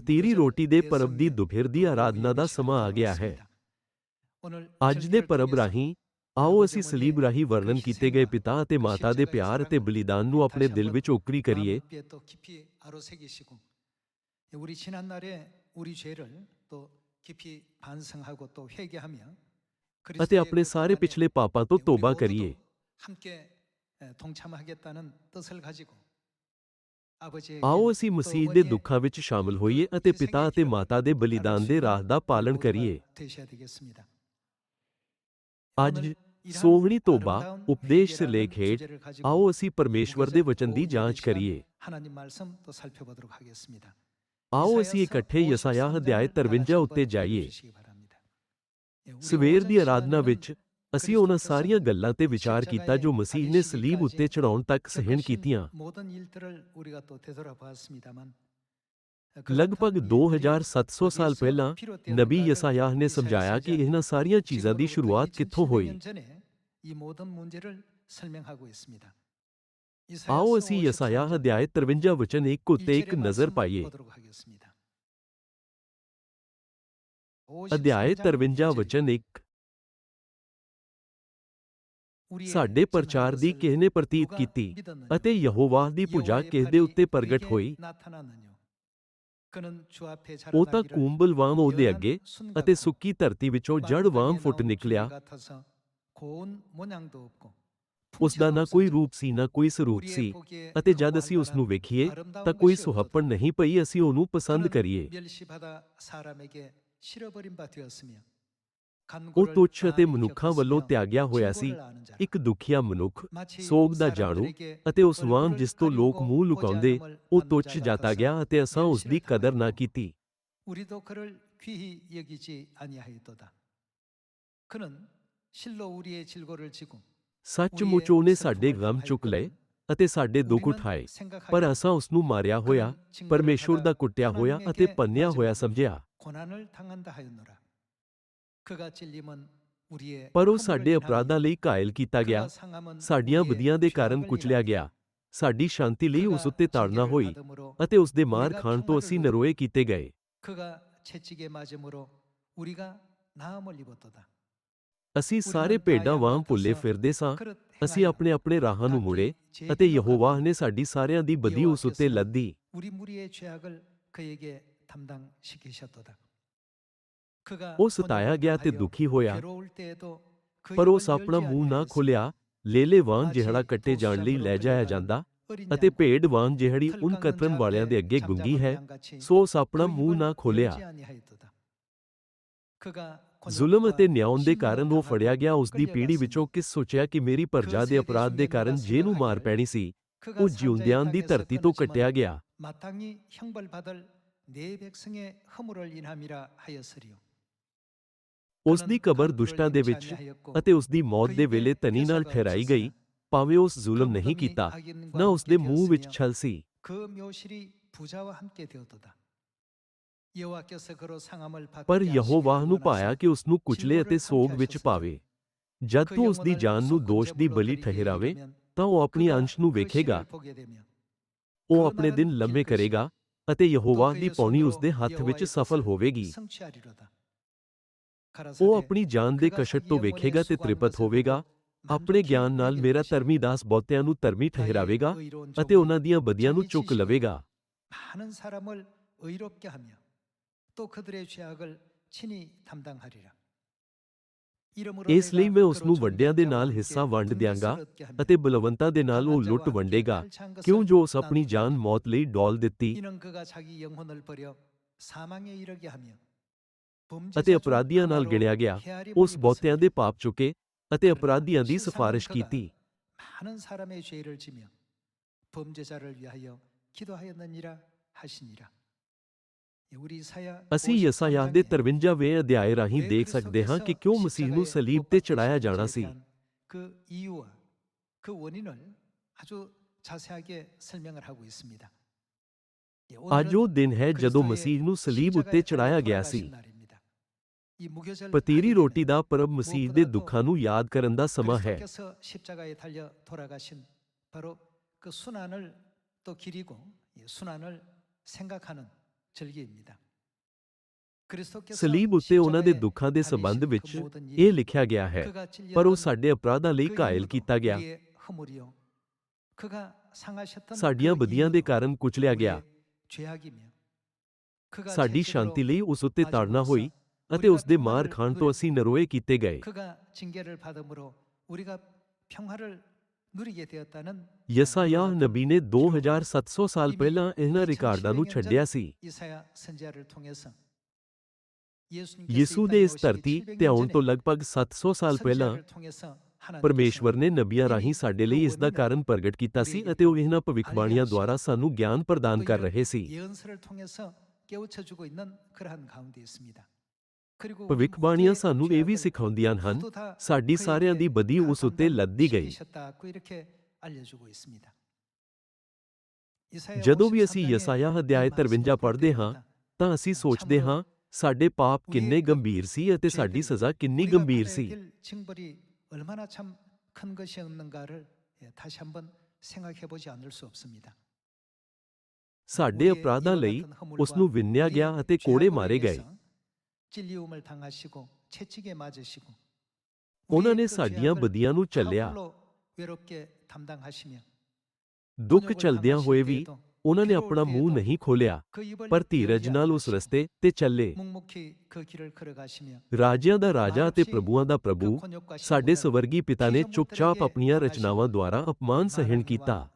ਪਤੀਰੀ ਰੋਟੀ ਦੇ ਪਰਬ ਦੀ ਦੁਪਹਿਰ ਦੀ ਆਰਾਧਨਾ ਦਾ ਸਮਾਂ ਆ ਗਿਆ ਹੈ ਅੱਜ ਦੇ ਪਰਬ ਰਾਹੀਂ ਆਓ ਅਸੀਂ ਸਲੀਬ ਰਾਹੀਂ ਵਰਣਨ ਕੀਤੇ ਗਏ ਪਿਤਾ ਅਤੇ ਮਾਤਾ ਦੇ ਪਿਆਰ ਅਤੇ ਬਲੀਦਾਨ ਨੂੰ ਆਪਣੇ ਦਿਲ ਵਿੱਚ ਉਕਰੀ ਕਰੀਏ 마음에 또 깊이 아로새기시고 우리 지난 날에 우리 죄를 또 깊이 반성하고 또 회개하며 ਅਤੇ 그리스도의 ਆਪਣੇ 그 ਸਾਰੇ 고난에 ਪਿਛਲੇ ਪਾਪਾਂ ਤੋਂ 우리 ਤੋਬਾ 모두도 ਕਰੀਏ 함께 에, 동참하겠다는 뜻을 가지고 아버지의 ਆਓ ਅਸੀਂ ਮਸੀਹ ਦੇ ਦੁੱਖਾਂ ਵਿੱਚ ਸ਼ਾਮਲ ਹੋਈਏ ਅਤੇ ਪਿਤਾ ਅਤੇ ਮਾਤਾ ਦੇ ਬਲੀਦਾਨ ਦੇ ਰਾਹ ਦਾ ਪਾਲਣ ਕਰੀਏ। ਅੱਜ ਸੋਹਣੀ ਤੋਬਾ, ਉਪਦੇਸ਼ ਸੇ ਲੇਖ ਹੇਠ ਆਓ ਅਸੀਂ ਪਰਮੇਸ਼ਵਰ ਦੇ ਵਚਨ ਦੀ ਜਾਂਚ ਕਰੀਏ। ਆਓ ਅਸੀਂ ਇਕੱਠੇ ਯਸਾਯਾਹ ਅਧਿਆਇ 53 ਉੱਤੇ ਜਾਈਏ। ਸਵੇਰ ਦੀ ਅਰਾਧਨਾ ਵਿੱਚ ਅਸੀਂ ਉਹਨਾਂ ਸਾਰੀਆਂ ਗੱਲਾਂ ਤੇ ਵਿਚਾਰ ਕੀਤਾ ਜੋ ਮਸੀਹ ਨੇ ਸਲੀਬ ਉੱਤੇ ਚੜਾਉਣ ਤੱਕ ਸਹਿਣ ਕੀਤੀਆਂ ਲਗਭਗ 2700 ਸਾਲ ਪਹਿਲਾਂ ਨਬੀ ਯਸਾਯਾਹ ਨੇ ਸਮਝਾਇਆ ਕਿ ਇਹਨਾਂ ਸਾਰੀਆਂ ਚੀਜ਼ਾਂ ਦੀ ਸ਼ੁਰੂਆਤ ਕਿੱਥੋਂ ਹੋਈ ਆਓ ਅਸੀਂ ਯਸਾਯਾਹ ਅਧਿਆਇ 53 ਵਚਨ 1 ਉੱਤੇ ਇੱਕ ਨਜ਼ਰ ਪਾਈਏ ਅਧਿਆਇ 53 ਵਚਨ 1 ਸਾਡੇ ਪ੍ਰਚਾਰ ਦੀ ਕਿਸ ਨੇ ਪ੍ਰਤੀਤ ਕੀਤੀ ਅਤੇ ਯਹੋਵਾਹ ਦੀ ਭੁਜਾ ਕਿਸ ਦੇ ਉੱਤੇ ਪ੍ਰਗਟ ਹੋਈ। ਉਹ ਤਾਂ ਕੂੰਬਲ ਵਾਂਗ ਉਹਦੇ ਅੱਗੇ ਅਤੇ ਸੁੱਕੀ ਧਰਤੀ ਵਿੱਚੋਂ ਜੜ ਵਾਂਗ ਫੁੱਟ ਨਿਕਲਿਆ। ਉਸ ਦਾ ਨਾ ਕੋਈ ਰੂਪ ਸੀ ਨਾ ਕੋਈ ਸਰੂਪ ਸੀ ਅਤੇ ਜਦ ਅਸੀਂ ਉਸ ਨੂੰ ਵੇਖੀਏ ਤਾਂ ਕੋਈ ਸੁਹੱਪਣ ਨਹੀਂ ਪਈ ਅਸੀਂ ਉਹਨੂੰ ਪਸੰਦ ਕਰੀਏ। ਉਹ ਤੁੱਛ ਅਤੇ ਮਨੁੱਖਾਂ ਵੱਲੋਂ ਤਿਆਗਿਆ ਹੋਇਆ ਸੀ ਇੱਕ ਦੁਖੀਆ ਮਨੁੱਖ ਸੋਗ ਦਾ ਜਾਣੂ ਅਤੇ ਉਸ ਵਾਂਗ ਜਿਸ ਤੋਂ ਲੋਕ ਮੂੰਹ ਲੁਕਾਉਂਦੇ ਉਹ ਤੁੱਛ ਜਾਤਾ ਗਿਆ ਅਤੇ ਅਸਾਂ ਉਸ ਦੀ ਕਦਰ ਨਾ ਕੀਤੀ 우리도 그를 귀히 여기지 아니하였도다. 그는 실로 우리의 질고를 지고 ਸੱਚਮੁੱਚ ਉਹਨੇ ਸਾਡੇ ਗਮ ਚੁੱਕ ਲਏ ਅਤੇ ਸਾਡੇ ਦੁੱਖ ਉਠਾਏ ਪਰ ਅਸਾਂ ਉਸ ਨੂੰ ਮਾਰਿਆ ਹੋਇਆ ਪਰਮੇਸ਼ੁਰ ਦਾ ਕੁੱਟਿਆ ਹੋਇਆ ਅਤੇ ਪੰਨਿਆ ਹੋਇਆ ਸਮਝਿਆ 고난을 당한다 하였노라. ਪਰ ਉਹ ਸਾਡੇ ਅਪਰਾਧਾਂ ਲਈ ਕਾਇਲ ਕੀਤਾ ਗਿਆ। ਸਾਡੀਆਂ ਬਦੀਆਂ ਦੇ ਕਾਰਨ ਕੁਚਲਿਆ ਗਿਆ। ਸਾਡੀ ਸ਼ਾਂਤੀ ਲਈ ਉਸ ਉੱਤੇ ਤਾੜਨਾ ਹੋਈ ਅਤੇ ਉਸ ਦੇ ਮਾਰ ਖਾਣ ਤੋਂ ਅਸੀਂ ਨਰੋਏ ਕੀਤੇ ਗਏ। ਅਸੀਂ ਸਾਰੇ ਭੇਡਾਂ ਵਾਂਗ ਭੁੱਲੇ ਫਿਰਦੇ ਸਾਂ। ਅਸੀਂ ਆਪਣੇ ਆਪਣੇ ਰਾਹਾਂ ਨੂੰ ਮੁੜੇ ਅਤੇ ਯਹੋਵਾਹ ਨੇ ਸਾਡੀ ਸਾਰਿਆਂ ਦੀ ਬਦੀ ਉਸ ਉੱਤੇ ਲੱਦੀ। ਉਹ ਸਤਾਇਆ ਗਿਆ ਤੇ 번영하여 ਦੁਖੀ ਹੋਇਆ 괴로울 때에도 그 ਪਰ 입을 ਉਸ ਆਪਣਾ 열지 ਮੂੰਹ ਨਾ 아니하였으며 ਖੋਲਿਆ ਲੇਲੇ ਵਾਂਗ ਜਿਹੜਾ ਕੱਟੇ ਜਾਣ ਲਈ ਲੈ ਜਾਇਆ ਜਾਂਦਾ 어린 ਅਤੇ 양과 ਭੇਡ ਵਾਂਗ ਜਿਹੜੀ 털 ਉਨ 깎는 ਕਤਰਨ 자 ਵਾਲਿਆਂ ਦੇ 앞에 ਅੱਗੇ ਗੁੰਗੀ ਹੈ 잠잠한 양같이 ਸੋ ਉਸ ਆਪਣਾ 그 ਮੂੰਹ 입을 ਨਾ ਖੋਲਿਆ 열지 아니하였도다. 그가 ਜ਼ੁਲਮ ਅਤੇ 권역과 ਨਿਆਉਣ ਦੇ 신문을 ਕਾਰਨ ਉਹ 당하고 ਫੜਿਆ ਗਿਆ ਉਸ ਦੀ ਪੀੜ੍ਹੀ 끌려갔으며 ਵਿੱਚੋਂ ਕਿਸ ਸੋਚਿਆ ਕਿ ਮੇਰੀ ਪ੍ਰਜਾ ਦੇ ਅਪਰਾਧ ਦੇ ਕਾਰਨ ਜਿਹਨੂੰ ਮਾਰ ਪੈਣੀ ਸੀ 그가 ਉਹ 산자의 ਜਿਉਂਦਿਆਂ ਦੀ 땅에서 ਧਰਤੀ ਤੋਂ 끊어짐은 ਕੱਟਿਆ ਗਿਆ 마땅히 형벌받을 내 백성의 허물을 인함이라 하였으리요. ਉਸ ਦੀ ਕਬਰ ਦੁਸ਼ਟਾਂ ਦੇ ਵਿੱਚ ਅਤੇ ਉਸ ਦੀ ਮੌਤ ਦੇ ਵੇਲੇ ਤਨੀ ਨਾਲ ਠਹਿਰਾਈ ਗਈ, ਭਾਵੇਂ ਉਸ ਜ਼ੁਲਮ ਨਹੀਂ ਕੀਤਾ, ਨਾ ਉਸ ਦੇ ਮੂੰਹ ਵਿੱਚ ਛਲ ਸੀ। ਪਰ ਯਹੋਵਾਹ ਨੂੰ ਪਾਇਆ ਕਿ ਉਸ ਨੂੰ ਕੁਚਲੇ ਅਤੇ ਸੋਗ ਵਿੱਚ ਪਾਵੇ। ਜਦ ਤੂੰ ਉਸ ਦੀ ਜਾਨ ਨੂੰ ਦੋਸ਼ ਦੀ ਬਲੀ ਠਹਿਰਾਵੇ, ਤਾਂ ਉਹ ਆਪਣੀ ਅੰਸ਼ ਨੂੰ ਵੇਖੇਗਾ। ਉਹ ਆਪਣੇ ਦਿਨ ਲੰਬੇ ਕਰੇਗਾ ਅਤੇ ਯਹੋਵਾਹ ਦੀ ਪੌਣੀ ਉਸ ਦੇ ਹੱਥ ਵਿੱਚ ਸਫਲ ਹੋਵੇਗੀ। ਉਹ 가라사대 ਆਪਣੀ ਜਾਨ ਦੇ 그가 ਕਸ਼ਟ 자기 ਤੋਂ 영혼의 ਵੇਖੇਗਾ ਤੇ 수고한 ਤ੍ਰਿਪਤ 것을 ਹੋਵੇਗਾ 보고 ਆਪਣੇ 만족히 ਗਿਆਨ ਨਾਲ 여길 ਮੇਰਾ 것이요. ਧਰਮੀ ਦਾਸ ਬਹੁਤਿਆਂ ਨੂੰ ਧਰਮੀ 나의 ਠਹਿਰਾਵੇਗਾ 의로운 ਅਤੇ 종이 ਉਹਨਾਂ ਦੀਆਂ ਬਦੀਆਂ ਨੂੰ 자기 ਚੁੱਕ 지식으로 ਲਵੇਗਾ 많은 사람을 의롭게 하며 또 그들의 죄악을 친히 담당하리라. 이러므로 ਇਸ ਲਈ 내가 ਮੈਂ ਉਸ 그로 ਨੂੰ ਵੱਡਿਆਂ ਦੇ 존귀하고 ਨਾਲ 함께 ਹਿੱਸਾ ਵੰਡ ਦਿਆਂਗਾ 등대스럽게 하며 ਅਤੇ ਬਲਵੰਤਾਂ ਦੇ ਨਾਲ ਉਹ ਲੁੱਟ ਵੰਡੇਗਾ ਕਿਉਂ ਜੋ ਉਸ ਆਪਣੀ ਜਾਨ ਮੌਤ ਲਈ ਡੋਲ ਦਿੱਤੀ ਅਤੇ ਅਪਰਾਧੀਆਂ ਨਾਲ ਗਿਣਿਆ ਗਿਆ ਉਸ ਬਹੁਤਿਆਂ ਦੇ ਪਾਪ ਚੁੱਕੇ ਅਤੇ ਅਪਰਾਧੀਆਂ ਦੀ ਸਿਫਾਰਿਸ਼ ਕੀਤੀ 많은 사람의 죄를 지며 범죄자를 위하여 기도하였느니라 하시니라. 우리 이사야 ਅਸੀਂ ਯਸਾਯਾਹ ਦੇ 53ਵੇਂ ਅਧਿਆਇ ਰਾਹੀਂ ਦੇਖ ਸਕਦੇ ਹਾਂ ਕਿ ਕਿਉਂ ਮਸੀਹ ਨੂੰ ਸਲੀਬ ਤੇ ਚੜਾਇਆ ਜਾਣਾ ਸੀ 그 이유와 그 원인을 아주 자세하게 설명을 하고 있습니다. 예, ਅੱਜ ਉਹ ਦਿਨ ਹੈ ਜਦੋਂ ਮਸੀਹ ਨੂੰ ਸਲੀਬ ਉੱਤੇ ਚੜਾਇਆ ਗਿਆ ਸੀ ਪਤੀਰੀ ਰੋਟੀ ਦਾ ਪ੍ਰਭ ਮਸੀਹ ਦੇ ਦੁੱਖਾਂ ਨੂੰ ਯਾਦ ਕਰਨ ਦਾ ਸਮਾਂ ਹੈ। ਸਲੀਬ ਉੱਤੇ ਉਹਨਾਂ ਦੇ ਦੁੱਖਾਂ ਦੇ ਸੰਬੰਧ ਵਿੱਚ ਇਹ ਲਿਖਿਆ ਗਿਆ ਹੈ। ਪਰ ਉਹ ਸਾਡੇ ਅਪਰਾਧਾਂ ਲਈ ਕਾਇਲ ਕੀਤਾ ਗਿਆ। ਸਾਡੀਆਂ ਬਦੀਆਂ ਦੇ ਕਾਰਨ ਕੁਚਲਿਆ ਗਿਆ। ਸਾਡੀ ਸ਼ਾਂਤੀ ਲਈ ਉਸ ਉੱਤੇ ਤਾੜਨਾ ਹੋਈ। ਅਤੇ ਉਸ ਦੇ ਮਾਰ ਖਾਣ ਤੋਂ ਅਸੀਂ ਨਰੋਏ ਕੀਤੇ ਗਏ ਯਸਾਯਾਹ ਨਬੀ ਨੇ 2700 ਸਾਲ ਪਹਿਲਾਂ ਇਹਨਾਂ ਰਿਕਾਰਡਾਂ ਨੂੰ ਛੱਡਿਆ ਸੀ ਯਿਸੂ ਨੇ ਇਸ ਧਰਤੀ ਤੇ ਆਉਣ ਤੋਂ ਲਗਭਗ 700 ਸਾਲ ਪਹਿਲਾਂ ਪਰਮੇਸ਼ਵਰ ਨੇ ਨਬੀਆਂ ਰਾਹੀਂ ਸਾਡੇ ਲਈ ਇਸ ਦਾ ਕਾਰਨ ਪ੍ਰਗਟ ਕੀਤਾ ਸੀ ਅਤੇ ਉਹ ਇਹਨਾਂ ਭਵਿੱਖਬਾਣੀਆਂ ਦੁਆਰਾ ਸਾਨੂੰ ਗਿਆਨ ਪ੍ਰਦਾਨ ਕਰ ਰਹੇ ਸੀ ਭਵਿੱਖਬਾਣੀਆਂ ਸਾਨੂੰ ਇਹ ਵੀ ਸਿਖਾਉਂਦੀਆਂ ਹਨ ਸਾਡੀ ਸਾਰਿਆਂ ਦੀ ਬਦੀ ਉਸ ਉੱਤੇ ਲੱਦੀ ਗਈ। ਜਦੋਂ ਵੀ ਅਸੀਂ ਯਸਾਇਆ ਅਧਿਆਇ 53 ਪੜ੍ਹਦੇ ਹਾਂ ਤਾਂ ਅਸੀਂ ਸੋਚਦੇ ਹਾਂ ਸਾਡੇ ਪਾਪ ਕਿੰਨੇ ਗੰਭੀਰ ਸੀ ਅਤੇ ਸਾਡੀ ਸਜ਼ਾ ਕਿੰਨੀ ਗੰਭੀਰ ਸੀ। ਸਾਡੇ ਅਪਰਾਧਾਂ ਲਈ ਉਸ ਨੂੰ ਵਿੰਨਿਆ ਗਿਆ ਅਤੇ ਕੋੜੇ ਮਾਰੇ ਗਏ। ਉਹਨਾਂ ਨੇ ਸਾਡੀਆਂ ਬਦੀਆਂ ਨੂੰ ਚੱਲਿਆ ਦੁੱਖ ਚਲਦਿਆਂ ਹੋਏ ਵੀ ਉਹਨਾਂ ਨੇ ਆਪਣਾ ਮੂੰਹ ਨਹੀਂ ਖੋਲਿਆ ਪਰ ਧੀਰਜ ਨਾਲ ਉਸ ਰਸਤੇ ਤੇ ਚੱਲੇ ਰਾਜਿਆਂ ਦਾ ਰਾਜਾ ਅਤੇ ਪ੍ਰਭੂਆਂ ਦਾ ਪ੍ਰਭੂ ਸਾਡੇ ਸਵਰਗੀ ਪਿਤਾ ਨੇ ਚੁੱਪਚਾਪ ਆਪਣੀਆਂ ਰਚਨਾਵਾਂ ਦੁਆਰਾ ਅਪਮਾਨ ਸਹਿਣ ਕੀਤਾ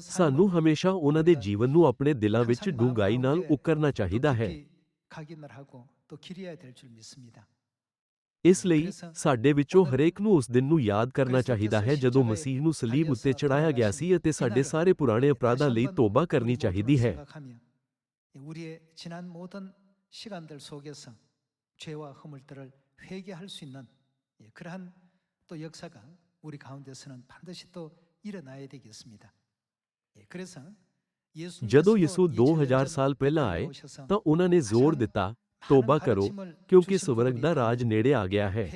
ਸਾਨੂੰ ਹਮੇਸ਼ਾ ਉਹਨਾਂ ਦੇ ਜੀਵਨ ਨੂੰ ਆਪਣੇ ਦਿਲਾਂ ਵਿੱਚ 항상 ਡੂੰਘਾਈ 마음 ਨਾਲ 가운데 ਉਕਰਨਾ 또 ਚਾਹੀਦਾ ਹੈ 깊이 각인을 하고 또 기려야 될 줄 믿습니다. ਇਸ ਲਈ 그래서 ਸਾਡੇ ਵਿੱਚੋਂ 오늘 ਹਰੇਕ ਨੂੰ ਉਸ ਦਿਨ ਨੂੰ ਯਾਦ ਕਰਨਾ 그리스도께서 ਚਾਹੀਦਾ ਹੈ ਜਦੋਂ 십자가에 ਮਸੀਹ ਨੂੰ ਸਲੀਬ ਉੱਤੇ 달려서 ਚੜਾਇਆ ਗਿਆ ਸੀ ਅਤੇ ਸਾਡੇ 이날을 ਸਾਰੇ ਪੁਰਾਣੇ 예, ਅਪਰਾਧਾਂ 다시 ਲਈ 한번 ਤੋਬਾ 우리 ਕਰਨੀ 모두가 ਚਾਹੀਦੀ ਹੈ 생각하며 예, 우리의 지난 모든 시간들 속에서 죄와 허물들을 회개할 수 있는 예, 그러한 또 역사가 우리 가운데서는 반드시 또 일어나야 되겠습니다. ਜਦੋਂ ਯਿਸੂ 2000 ਸਾਲ ਪਹਿਲਾਂ ਆਏ ਤਾਂ ਉਹਨਾਂ ਨੇ ਜ਼ੋਰ ਦਿੱਤਾ ਤੋਬਾ ਕਰੋ ਕਿਉਂਕਿ ਸਵਰਗ ਦਾ ਰਾਜ ਨੇੜੇ ਆ ਗਿਆ ਹੈ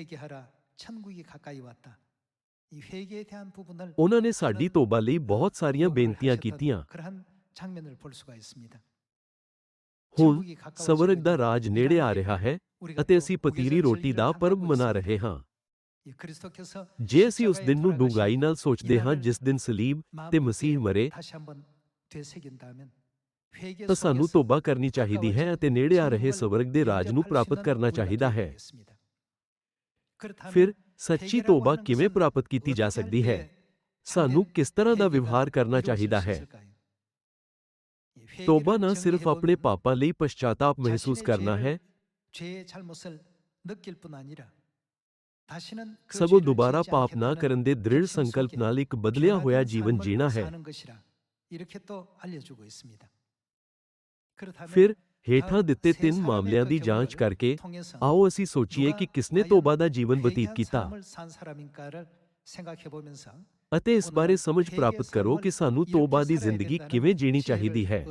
ਉਹਨਾਂ ਨੇ ਸਾਡੀ ਤੋਬਾ ਲਈ ਬਹੁਤ ਸਾਰੀਆਂ ਬੇਨਤੀਆਂ ਕੀਤੀਆਂ ਹੁਣ ਸਵਰਗ ਦਾ ਰਾਜ ਨੇੜੇ ਆ ਰਿਹਾ ਹੈ ਅਤੇ ਅਸੀਂ ਪਤੀਰੀ ਰੋਟੀ ਦਾ ਪਰਬ ਮਨਾ ਰਹੇ ਹਾਂ ਜੇ ਅਸੀਂ ਉਸ ਦਿਨ ਨੂੰ ਡੂੰਘਾਈ ਨਾਲ ਸੋਚਦੇ ਹਾਂ ਜਿਸ ਦਿਨ ਸਲੀਬ ਤੇ ਮਸੀਹ ਮਰੇ ਤਾਂ ਸਾਨੂੰ ਤੋਬਾ ਕਰਨੀ ਚਾਹੀਦੀ ਹੈ ਅਤੇ ਨੇੜੇ ਆ ਰਹੇ ਸਵਰਗ ਦੇ ਰਾਜ ਨੂੰ ਪ੍ਰਾਪਤ ਕਰਨਾ ਚਾਹੀਦਾ ਹੈ ਫਿਰ ਸੱਚੀ ਤੋਬਾ ਕਿਵੇਂ ਪ੍ਰਾਪਤ ਕੀਤੀ ਜਾ ਸਕਦੀ ਹੈ ਸਾਨੂੰ ਕਿਸ ਤਰ੍ਹਾਂ ਦਾ ਵਿਵਹਾਰ ਕਰਨਾ ਚਾਹੀਦਾ ਹੈ ਤੋਬਾ ਨਾ ਸਿਰਫ ਆਪਣੇ ਪਾਪਾਂ ਲਈ ਪਛਤਾਤਾਪ ਮਹਿਸੂਸ ਕਰਨਾ ਹੈ ਸਗੋਂ ਦੁਬਾਰਾ ਪਾਪ ਨਾ ਕਰਨ ਦੇ ਦ੍ਰਿੜ ਸੰਕਲਪ ਨਾਲ ਇੱਕ ਬਦਲਿਆ ਹੋਇਆ ਜੀਵਨ ਜੀਣਾ ਹੈ ਫਿਰ ਹੇਠਾਂ ਦਿੱਤੇ ਤਿੰਨ ਮਾਮਲਿਆਂ ਦੀ ਜਾਂਚ ਕਰਕੇ ਆਓ ਅਸੀਂ ਸੋਚੀਏ ਕਿ ਕਿਸਨੇ ਤੋਬਾ ਦਾ ਜੀਵਨ ਬਤੀਤ ਕੀਤਾ ਅਤੇ ਇਸ ਬਾਰੇ ਸਮਝ ਪ੍ਰਾਪਤ ਕਰੋ ਕਿ ਸਾਨੂੰ ਤੋਬਾ ਦੀ ਜ਼ਿੰਦਗੀ ਕਿਵੇਂ ਜੀਣੀ ਚਾਹੀਦੀ ਹੈ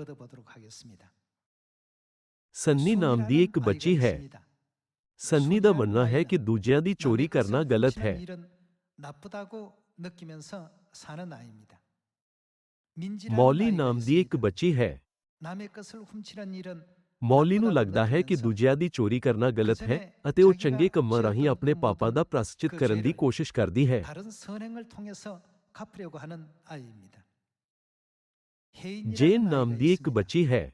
ਸੰਨੀ ਨਾਮ ਦੀ ਇੱਕ ਬੱਚੀ ਹੈ ਸੰਨੀ ਦਾ ਮੰਨਣਾ ਹੈ ਕਿ ਦੂਜਿਆਂ ਦੀ ਚੋਰੀ ਕਰਨਾ ਗਲਤ ਹੈ ਮੌਲੀ ਨਾਮ ਦੀ ਇੱਕ ਬੱਚੀ ਹੈ ਮੌਲੀ ਨੂੰ ਲੱਗਦਾ ਹੈ ਕਿ ਦੂਜਿਆਂ ਦੀ ਚੋਰੀ ਕਰਨਾ ਗਲਤ ਹੈ ਅਤੇ ਉਹ ਚੰਗੇ ਕੰਮਾਂ ਰਾਹੀਂ ਆਪਣੇ ਪਾਪਾ ਦਾ ਪ੍ਰਾਸਚਿਤ ਕਰਨ ਦੀ ਕੋਸ਼ਿਸ਼ ਕਰਦੀ ਹੈ ਜੇਨ ਨਾਮ ਦੀ ਇੱਕ ਬੱਚੀ ਹੈ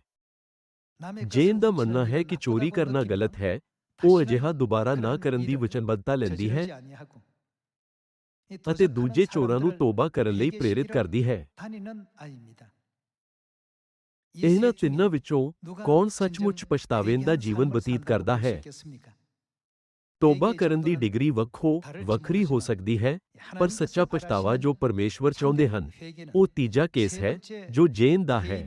ਜੇਨ ਦਾ ਮੰਨਣਾ ਹੈ ਕਿ ਚੋਰੀ ਕਰਨਾ ਗਲਤ ਹੈ ਉਹ ਅਜਿਹਾ ਦੁਬਾਰਾ ਨਾ ਕਰਨ ਦੀ ਵਚਨਬੱਧਤਾ ਲੈਂਦੀ ਹੈ ਅਤੇ ਦੂਜੇ ਚੋਰਾਂ ਨੂੰ ਤੋਬਾ ਕਰਨ ਲਈ ਪ੍ਰੇਰਿਤ ਕਰਦੀ ਹੈ। ਇਹਨਾਂ ਤਿੰਨਾਂ ਵਿੱਚੋਂ ਕੌਣ ਸੱਚਮੁੱਚ ਪਛਤਾਵੇਨ ਦਾ ਜੀਵਨ ਬਤੀਤ ਕਰਦਾ ਹੈ? ਤੋਬਾ ਕਰਨ ਦੀ ਡਿਗਰੀ ਵੱਖੋ ਵੱਖਰੀ ਹੋ ਸਕਦੀ ਹੈ ਪਰ ਸੱਚਾ ਪਛਤਾਵਾ ਜੋ ਪਰਮੇਸ਼ਵਰ ਚਾਹੁੰਦੇ ਹਨ ਉਹ ਤੀਜਾ ਕੇਸ ਹੈ ਜੋ ਜੇਨ ਦਾ ਹੈ।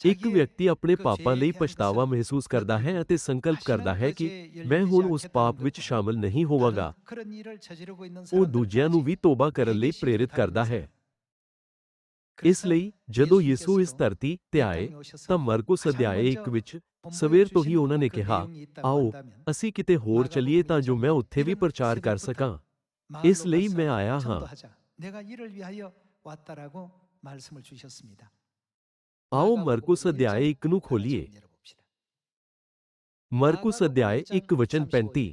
ਇੱਕ ਵਿਅਕਤੀ ਆਪਣੇ ਪਾਪਾਂ ਲਈ ਪਛਤਾਵਾ ਮਹਿਸੂਸ ਕਰਦਾ ਹੈ ਅਤੇ ਸੰਕਲਪ ਕਰਦਾ ਹੈ ਕਿ ਮੈਂ ਹੁਣ ਉਸ ਪਾਪ ਵਿੱਚ ਸ਼ਾਮਲ ਨਹੀਂ ਹੋਵਾਂਗਾ ਉਹ ਦੂਜਿਆਂ ਨੂੰ ਵੀ ਤੋਬਾ ਕਰਨ ਲਈ ਪ੍ਰੇਰਿਤ ਕਰਦਾ ਹੈ ਇਸ ਲਈ ਜਦੋਂ ਯਿਸੂ ਇਸ ਧਰਤੀ ਤੇ ਆਏ ਤਾਂ ਮਰਕੁਸ ਅਧਿਆਏ 1 ਵਿੱਚ ਸਵੇਰ ਤੋਂ ਹੀ ਉਹਨਾਂ ਨੇ ਕਿਹਾ ਆਓ ਅਸੀਂ ਕਿਤੇ ਹੋਰ ਚਲੀਏ ਤਾਂ ਜੋ ਮੈਂ ਉੱਥੇ ਵੀ ਪ੍ਰਚਾਰ ਕਰ ਸਕਾਂ ਇਸ ਲਈ ਮੈਂ ਆਇਆ ਹਾਂ 내가 이를 위하여 왔다라고 말씀을 주셨습니다. આવો મરકુસ અધ્યાય એકનું ખોલીએ મરકુસ અધ્યાય એક વચન પેન્તી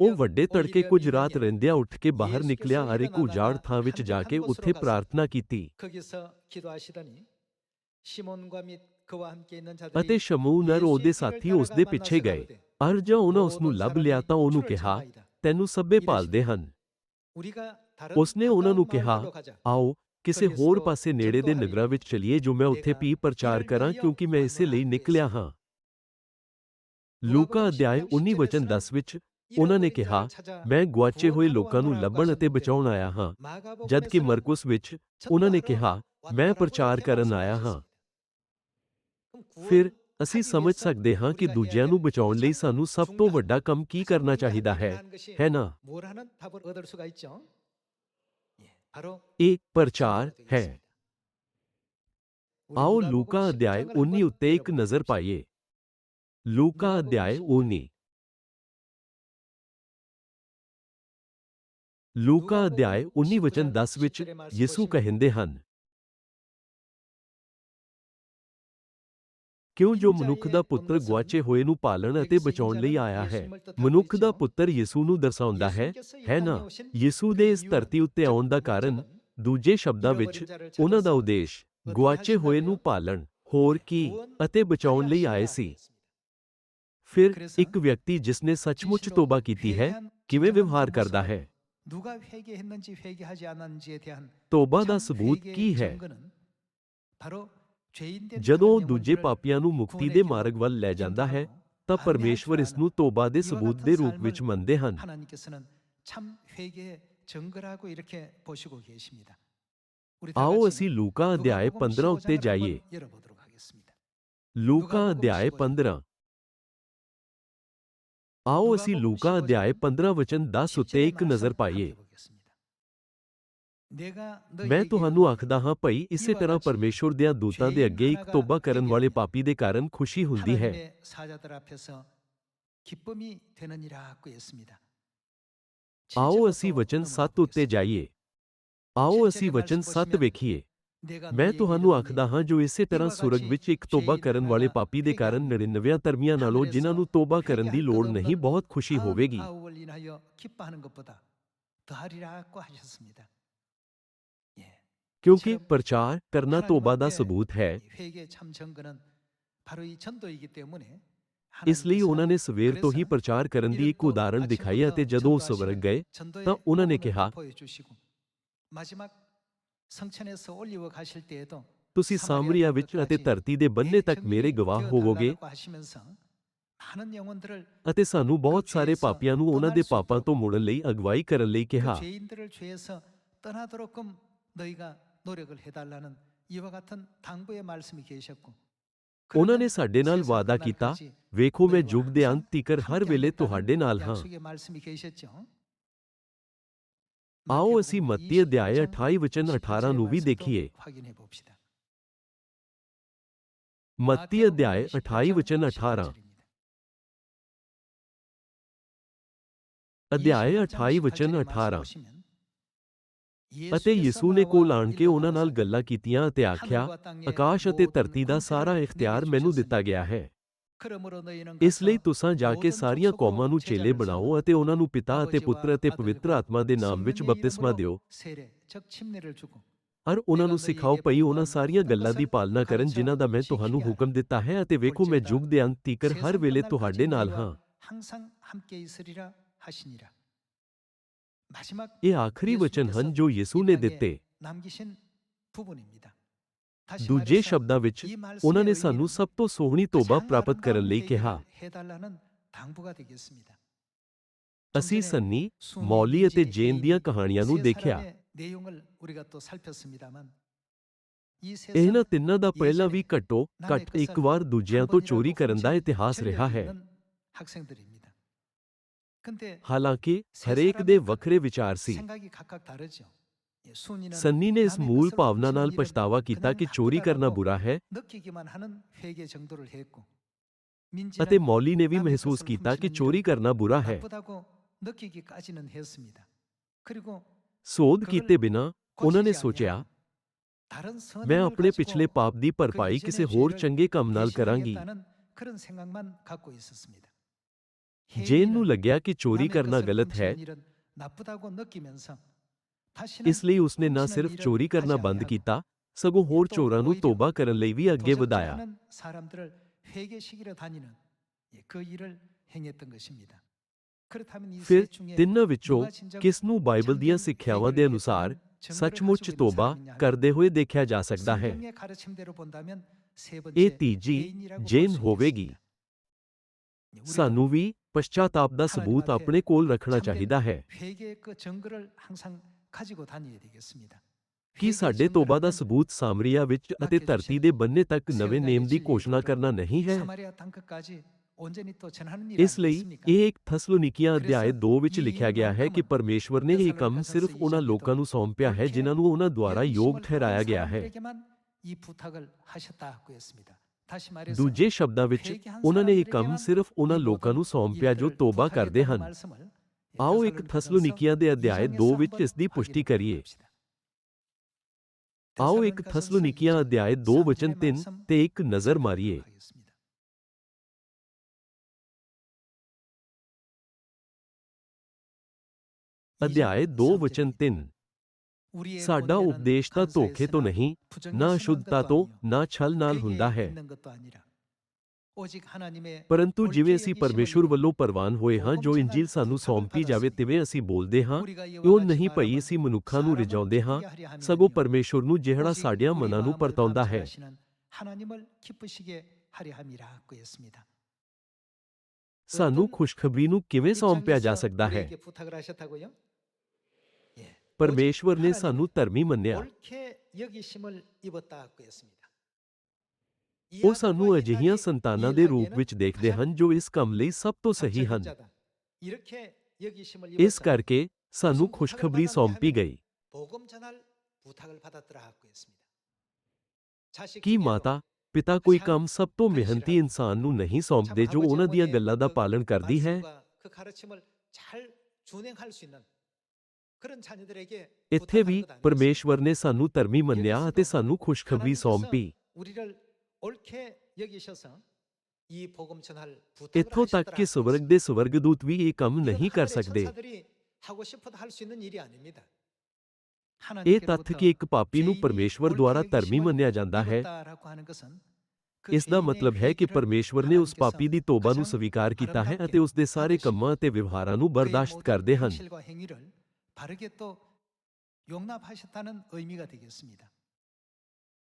ਉਹ ਵੱਡੇ ਤੜਕੇ ਕੁਝ ਰਾਤ ਰਹਿੰਦਿਆਂ ਉੱਠ ਕੇ ਬਾਹਰ ਨਿਕਲਿਆ ਅਰ ਇੱਕ ਉਜਾੜ ਥਾਂ ਵਿੱਚ ਜਾ ਕੇ ਉੱਥੇ ਪ੍ਰਾਰਥਨਾ ਕੀਤੀ ਅਤੇ ਸ਼ਮੂਨ ਅਰ ਉਹਦੇ ਸਾਥੀ ਉਸ ਦੇ ਪਿੱਛੇ ਗਏ ਅਰ ਜਾਂ ਉਹਨਾਂ ਉਸ ਨੂੰ ਲੱਭ ਲਿਆ ਤਾਂ ਉਹਨੂੰ ਕਿਹਾ ਤੈਨੂੰ ਸੱਬੇ ਭਾਲਦੇ ਹਨ ਉਸਨੇ ਉਹਨਾਂ ਨੂੰ ਕਿਹਾ ਆਓ ਕਿਸੇ ਹੋਰ ਪਾਸੇ ਨੇੜੇ ਦੇ ਨਗਰਾਂ ਵਿੱਚ ਚਲੀਏ ਜੋ ਮੈਂ ਉੱਥੇ ਵੀ ਪ੍ਰਚਾਰ ਕਰਾਂ ਕਿਉਂਕਿ ਮੈਂ ਇਸੇ ਲਈ ਨਿਕਲਿਆ ਹਾਂ ਲੂਕਾ ਅਧਿਆਇ 19 ਵਚਨ 10 ਵਿੱਚ ਉਹਨਾਂ ਨੇ ਕਿਹਾ ਮੈਂ ਗੁਆਚੇ ਹੋਏ ਲੋਕਾਂ ਨੂੰ ਲੱਭਣ ਅਤੇ ਬਚਾਉਣ ਆਇਆ ਹਾਂ ਜਦ ਕਿ ਮਰਕੁਸ ਵਿੱਚ ਉਹਨਾਂ ਨੇ ਕਿਹਾ ਮੈਂ ਪ੍ਰਚਾਰ ਕਰਨ ਆਇਆ ਹਾਂ ਫਿਰ ਅਸੀਂ ਸਮਝ ਸਕਦੇ ਹਾਂ ਕਿ ਦੂਜਿਆਂ ਨੂੰ ਬਚਾਉਣ ਲਈ ਸਾਨੂੰ ਸਭ ਤੋਂ ਵੱਡਾ ਕੰਮ ਕੀ ਕਰਨਾ ਚਾਹੀਦਾ ਹੈ ਹੈ ਨਾ ਇੱਕ ਪ੍ਰਚਾਰ ਹੈ ਆਓ ਲੂਕਾ ਅਧਿਆਇ 19 ਉੱਤੇ ਇੱਕ ਨਜ਼ਰ ਪਾਈਏ ਲੂਕਾ ਅਧਿਆਇ 19 ਲੂਕਾ ਅਧਿਆਇ 19 ਵਚਨ 10 ਵਿੱਚ ਯਿਸੂ ਕਹਿੰਦੇ ਹਨ ਕਿਉਂ ਜੋ ਮਨੁੱਖ ਦਾ ਪੁੱਤਰ ਗਵਾਚੇ ਹੋਏ ਨੂੰ ਪਾਲਣ ਅਤੇ ਬਚਾਉਣ ਲਈ ਆਇਆ ਹੈ। ਮਨੁੱਖ ਦਾ ਪੁੱਤਰ ਯਿਸੂ ਨੂੰ ਦਰਸਾਉਂਦਾ ਹੈ। ਹੈ ਨਾ? ਯਿਸੂ ਦੇ ਇਸ ਧਰਤੀ ਉੱਤੇ ਆਉਣ ਦਾ ਕਾਰਨ ਦੂਜੇ ਸ਼ਬਦਾਂ ਵਿੱਚ ਉਹਨਾਂ ਦਾ ਉਦੇਸ਼ ਗਵਾਚੇ ਹੋਏ ਨੂੰ ਪਾਲਣ ਹੋਰ ਕੀ ਅਤੇ ਬਚਾਉਣ ਲਈ ਆਏ ਸੀ। ਫਿਰ ਇੱਕ ਵਿਅਕਤੀ ਜਿਸ ਨੇ ਸੱਚਮੁੱਚ ਤੋਬਾ ਕੀਤੀ ਹੈ ਕਿਵੇਂ ਵਿਵਹਾਰ ਕਰਦਾ ਹੈ? ਤੋਬਾ ਦਾ ਸਬੂਤ ਕੀ ਹੈ? ਜਦੋਂ ਉਹ ਦੂਜੇ ਪਾਪੀਆਂ ਨੂੰ ਮੁਕਤੀ ਦੇ ਮਾਰਗ ਵੱਲ ਲੈ ਜਾਂਦਾ ਹੈ ਤਾਂ ਪਰਮੇਸ਼ਵਰ ਇਸ ਨੂੰ ਤੋਬਾ ਦੇ ਸਬੂਤ ਦੇ ਰੂਪ ਵਿੱਚ ਮੰਨਦੇ ਹਨ। ਆਓ ਅਸੀਂ ਲੂਕਾ ਅਧਿਆਇ 15 ਉੱਤੇ ਜਾਈਏ। ਲੂਕਾ ਅਧਿਆਇ 15 ਆਓ ਅਸੀਂ ਲੂਕਾ ਅਧਿਆਇ 15 ਵਚਨ 10 ਉੱਤੇ ਇੱਕ ਨਜ਼ਰ ਪਾਈਏ। ਮੈਂ ਤੁਹਾਨੂੰ ਆਖਦਾ ਹਾਂ ਭਈ ਇਸੇ ਤਰ੍ਹਾਂ ਪਰਮੇਸ਼ਵਰ ਦੇ ਦੂਤਾਂ ਦੇ ਅੱਗੇ ਇੱਕ ਤੋਬਾ ਕਰਨ ਵਾਲੇ ਪਾਪੀ ਦੇ ਕਾਰਨ ਖੁਸ਼ੀ ਹੁੰਦੀ ਹੈ। ਆਓ ਅਸੀਂ ਵਚਨ 7 ਉੱਤੇ ਜਾਈਏ। ਆਓ ਅਸੀਂ ਵਚਨ 7 ਵੇਖੀਏ। ਮੈਂ ਤੁਹਾਨੂੰ ਆਖਦਾ ਹਾਂ ਜੋ ਇਸੇ ਤਰ੍ਹਾਂ ਸੁਰਗ ਵਿੱਚ ਇੱਕ ਤੋਬਾ ਕਰਨ ਵਾਲੇ ਪਾਪੀ ਦੇ ਕਾਰਨ 99 ਧਰਮੀਆਂ ਨਾਲੋਂ ਜਿਨ੍ਹਾਂ ਨੂੰ ਤੋਬਾ ਕਰਨ ਦੀ ਲੋੜ ਨਹੀਂ ਬਹੁਤ ਖੁਸ਼ੀ ਹੋਵੇਗੀ। क्योंकि प्रचार करना तोबा का सबूत है। इसलिए उन्होंने सवेर तो ही प्रचार करने की एक उदाहरण दिखाई है जो स्वर्ग गए तो उन्होंने कहा ਤੁਸੀਂ ਸਾਮਰੀਆ ਵਿੱਚ ਅਤੇ ਧਰਤੀ ਦੇ ਬੰਨੇ ਤੱਕ ਮੇਰੇ ਗਵਾਹ ਹੋਵੋਗੇ ਅਤੇ ਸਾਨੂੰ ਬਹੁਤ ਸਾਰੇ ਪਾਪੀਆਂ ਨੂੰ 죄인들을 죄에서 떠나도록끔 너희가 노력을 해달라는 이와 같은 당부의 말씀이 계셨고 ਉਹਨਾਂ ਨੇ ਸਾਡੇ ਨਾਲ ਵਾਅਦਾ ਕੀਤਾ ਵੇਖੋ ਮੈਂ ਯੁੱਗ ਦੇ ਅੰਤ ਤੀਕਰ ਹਰ ਵੇਲੇ ਤੁਹਾਡੇ ਨਾਲ ਹਾਂ 약속의 말씀이 계셨죠. ਆਓ ਅਸੀਂ ਮੱਤੀ ਅਧਿਆਇ 28 ਵਚਨ 18 ਨੂੰ ਵੀ 말씀도 ਦੇਖੀਏ 확인해 봅시다. ਮੱਤੀ ਅਧਿਆਇ 28 ਵਚਨ 18 ਅਧਿਆਇ 28 ਵਚਨ 18 ਅਤੇ ਯਿਸੂ ਨੇ ਕੋਲ ਆਣ ਕੇ ਉਹਨਾਂ ਨਾਲ ਗੱਲਾਂ ਕੀਤੀਆਂ ਅਤੇ ਆਖਿਆ ਆਕਾਸ਼ ਅਤੇ ਧਰਤੀ ਦਾ ਸਾਰਾ ਇਖਤਿਆਰ ਮੈਨੂੰ ਦਿੱਤਾ ਗਿਆ ਹੈ। ਇਸ ਲਈ ਤੁਸੀਂ ਜਾ ਕੇ ਸਾਰੀਆਂ ਕੌਮਾਂ ਨੂੰ ਚੇਲੇ ਬਣਾਓ ਅਤੇ ਉਹਨਾਂ ਨੂੰ ਪਿਤਾ ਅਤੇ ਪੁੱਤਰ ਅਤੇ ਪਵਿੱਤਰ ਆਤਮਾ ਦੇ ਨਾਮ ਵਿੱਚ ਬਪਤਿਸਮਾ ਦਿਓ। ਔਰ ਉਹਨਾਂ ਨੂੰ ਸਿਖਾਓ ਭਈ ਉਹਨਾਂ ਸਾਰੀਆਂ ਗੱਲਾਂ ਦੀ ਪਾਲਣਾ ਕਰਨ ਜਿਨ੍ਹਾਂ ਦਾ ਮੈਂ ਤੁਹਾਨੂੰ ਹੁਕਮ ਦਿੱਤਾ ਹੈ ਅਤੇ ਵੇਖੋ ਮੈਂ ਯੁੱਗ ਦੇ ਅੰਤ ਤੀਕਰ ਹਰ ਵੇਲੇ ਤੁਹਾਡੇ ਨਾਲ ਹਾਂ। ਇਹ ਆਖਰੀ ਵਚਨ ਹਨ ਜੋ ਯਿਸੂ ਨੇ ਦਿੱਤੇ ਦੂਜੇ ਸ਼ਬਦਾਂ ਵਿੱਚ ਉਹਨਾਂ ਨੇ ਸਾਨੂੰ ਸਭ ਤੋਂ ਸੋਹਣੀ ਤੋਬਾ ਪ੍ਰਾਪਤ ਕਰਨ ਲਈ ਕਿਹਾ ਅਸੀਂ ਸੰਨੀ ਮੌਲੀ ਅਤੇ ਜੇਨ ਦੀਆਂ ਕਹਾਣੀਆਂ ਨੂੰ ਦੇਖਿਆ ਇਹਨਾਂ ਤਿੰਨਾਂ ਦਾ ਪਹਿਲਾ ਵੀ ਘਟੋ ਘੱਟ ਇੱਕ ਵਾਰ ਦੂਜਿਆਂ ਤੋਂ ਚੋਰੀ ਕਰਨ ਦਾ ਇਤਿਹਾਸ ਰਿਹਾ ਹੈ हालाँकि हरेक दे वक्रे विचार सी सन्नी ने इस मूल भावना नाल पछतावा किया कि चोरी करना बुरा है अते मौली ने भी महसूस किया कि चोरी करना बुरा है सोध किते बिना उन्होंने सोचा मैं अपने पिछले पाप की भरपाई किसी होर चंगे काम नाल करांगी ਜੇਨ ਨੂੰ ਲੱਗਿਆ ਕਿ ਚੋਰੀ ਕਰਨਾ ਗਲਤ ਹੈ ਇਸ ਲਈ ਉਸਨੇ ਨਾ ਸਿਰਫ ਚੋਰੀ ਕਰਨਾ ਬੰਦ ਕੀਤਾ ਸਗੋਂ ਹੋਰ ਚੋਰਾਂ ਨੂੰ ਤੋਬਾ ਕਰਨ ਲਈ ਵੀ ਅੱਗੇ ਵਧਾਇਆ। ਫਿਰ ਤਿੰਨਾਂ ਵਿੱਚੋਂ ਕਿਸ ਨੂੰ ਬਾਈਬਲ ਦੀਆਂ ਸਿੱਖਿਆਵਾਂ ਦੇ ਅਨੁਸਾਰ ਸੱਚਮੁੱਚ ਤੋਬਾ ਕਰਦੇ ਹੋਏ ਦੇਖਿਆ ਜਾ ਸਕਦਾ ਹੈ। ਇਹ ਤੀਜੀ ਜੇਨ ਹੋਵੇਗੀ। ਸਾਨੂੰ ਵੀ ਪਛਤਾਪ ਦਾ ਸਬੂਤ ਆਪਣੇ ਕੋਲ ਰੱਖਣਾ ਚਾਹੀਦਾ ਹੈ। ਕੀ ਸਾਡੇ ਤੋਬਾ ਦਾ ਸਬੂਤ ਸਾਮਰੀਆ ਵਿੱਚ ਅਤੇ ਧਰਤੀ ਦੇ ਬੰਨੇ ਤੱਕ ਨਵੇਂ ਨੇਮ ਦੀ ਘੋਸ਼ਣਾ ਕਰਨਾ ਨਹੀਂ ਹੈ। ਇਸ ਲਈ ਇਹ ਇੱਕ ਥਸਲੋਨੀਕੀਆਂ ਅਧਿਆਇ 2 ਵਿੱਚ ਲਿਖਿਆ ਗਿਆ ਹੈ ਕਿ ਪਰਮੇਸ਼ਵਰ ਨੇ ਇਹ ਕੰਮ ਸਿਰਫ ਉਹਨਾਂ ਲੋਕਾਂ ਨੂੰ ਸੌਂਪਿਆ ਹੈ ਜਿਨ੍ਹਾਂ ਨੂੰ ਉਹਨਾਂ ਦੁਆਰਾ ਯੋਗ ਠਹਿਰਾਇਆ ਗਿਆ ਹੈ। ਦੂਜੇ ਸ਼ਬਦਾਂ ਵਿੱਚ ਉਹਨਾਂ ਨੇ ਇਹ ਕੰਮ ਸਿਰਫ ਉਹਨਾਂ ਲੋਕਾਂ ਨੂੰ ਸੌਂਪਿਆ ਜੋ ਤੋਬਾ ਕਰਦੇ ਹਨ। ਆਓ ਇੱਕ ਥਸਲੋਨੀਕੀਆਂ ਦੇ ਅਧਿਆਇ 2 ਵਿੱਚ ਇਸ ਦੀ ਪੁਸ਼ਟੀ ਕਰੀਏ। ਆਓ ਇੱਕ ਥਸਲੋਨੀਕੀਆਂ ਅਧਿਆਇ 2 ਵਚਨ 3 ਤੇ ਇੱਕ ਨਜ਼ਰ ਮਾਰੀਏ। ਅਧਿਆਇ 2 ਵਚਨ 3 ਸਾਡਾ ਉਪਦੇਸ਼ ਤਾਂ ਧੋਖੇ ਤੋਂ ਨਹੀਂ ਨਾ ਅਸ਼ੁੱਧਤਾ ਤੋਂ ਨਾ ਛਲ ਨਾਲ ਹੁੰਦਾ ਹੈ ਪਰੰਤੂ ਜਿਵੇਂ ਅਸੀਂ ਪਰਮੇਸ਼ਵਰ ਵੱਲੋਂ ਪ੍ਰਵਾਨ ਹੋਏ ਹਾਂ ਜੋ ਇੰਜੀਲ ਸਾਨੂੰ ਸੌਂਪੀ ਜਾਵੇ ਤਿਵੇਂ ਅਸੀਂ ਬੋਲਦੇ ਹਾਂ ਉਹ ਨਹੀਂ ਭਈ ਅਸੀਂ ਮਨੁੱਖਾਂ ਨੂੰ ਰਿਜਾਉਂਦੇ ਹਾਂ ਸਗੋਂ ਪਰਮੇਸ਼ਵਰ ਨੂੰ ਜਿਹੜਾ ਸਾਡੀਆਂ ਮਨਾਂ ਨੂੰ ਪਰਤਾਉਂਦਾ ਹੈ ਸਾਨੂੰ ਖੁਸ਼ਖਬਰੀ ਨੂੰ ਕਿਵੇਂ ਸੌਂਪਿਆ ਜਾ ਸਕਦਾ ਹੈ ਪਰਮੇਸ਼ਵਰ ਨੇ ਸਾਨੂੰ ਧਰਮੀ ਮੰਨਿਆ ਉਹ ਸਾਨੂੰ ਅਜਿਹੀਆਂ ਸੰਤਾਨਾਂ ਦੇ ਰੂਪ ਵਿੱਚ ਦੇਖਦੇ ਹਨ ਜੋ ਇਸ ਕੰਮ ਲਈ ਸਭ ਤੋਂ ਸਹੀ ਹਨ ਇਸ ਕਰਕੇ ਸਾਨੂੰ ਖੁਸ਼ਖਬਰੀ ਸੌਂਪੀ ਗਈ ਕੀ ਮਾਤਾ ਪਿਤਾ ਕੋਈ ਕੰਮ ਸਭ ਤੋਂ ਮਿਹਨਤੀ ਇਨਸਾਨ ਨੂੰ ਨਹੀਂ ਸੌਂਪਦੇ ਜੋ ਉਹਨਾਂ ਦੀਆਂ ਗੱਲਾਂ ਦਾ ਪਾਲਣ ਕਰਦੀ ਹੈ ਇੱਥੇ ਵੀ ਪਰਮੇਸ਼ਵਰ ਨੇ ਸਾਨੂੰ ਧਰਮੀ ਮੰਨਿਆ ਅਤੇ ਸਾਨੂੰ ਖੁਸ਼ਖਬਰੀ ਸੌਂਪੀ ਇੱਥੋਂ ਤੱਕ ਕਿ ਸਵਰਗ ਦੇ ਸਵਰਗਦੂਤ ਵੀ ਇਹ ਕੰਮ ਨਹੀਂ ਕਰ ਸਕਦੇ ਇਹ ਤੱਥ ਕਿ ਇੱਕ ਪਾਪੀ ਨੂੰ ਪਰਮੇਸ਼ਵਰ ਦੁਆਰਾ ਧਰਮੀ ਮੰਨਿਆ ਜਾਂਦਾ ਹੈ ਇਸ ਦਾ ਮਤਲਬ ਹੈ ਕਿ ਪਰਮੇਸ਼ਵਰ ਨੇ ਉਸ ਪਾਪੀ ਦੀ ਤੋਬਾ ਨੂੰ ਸਵੀਕਾਰ ਕੀਤਾ ਹੈ ਅਤੇ ਉਸ ਦੇ ਸਾਰੇ ਕੰਮਾਂ ਅਤੇ ਵਿਵਹਾਰਾਂ ਨੂੰ ਬਰਦਾਸ਼ਤ ਕਰਦੇ ਹਨ 바르게 또 용납하셨다는 의미가 되겠습니다.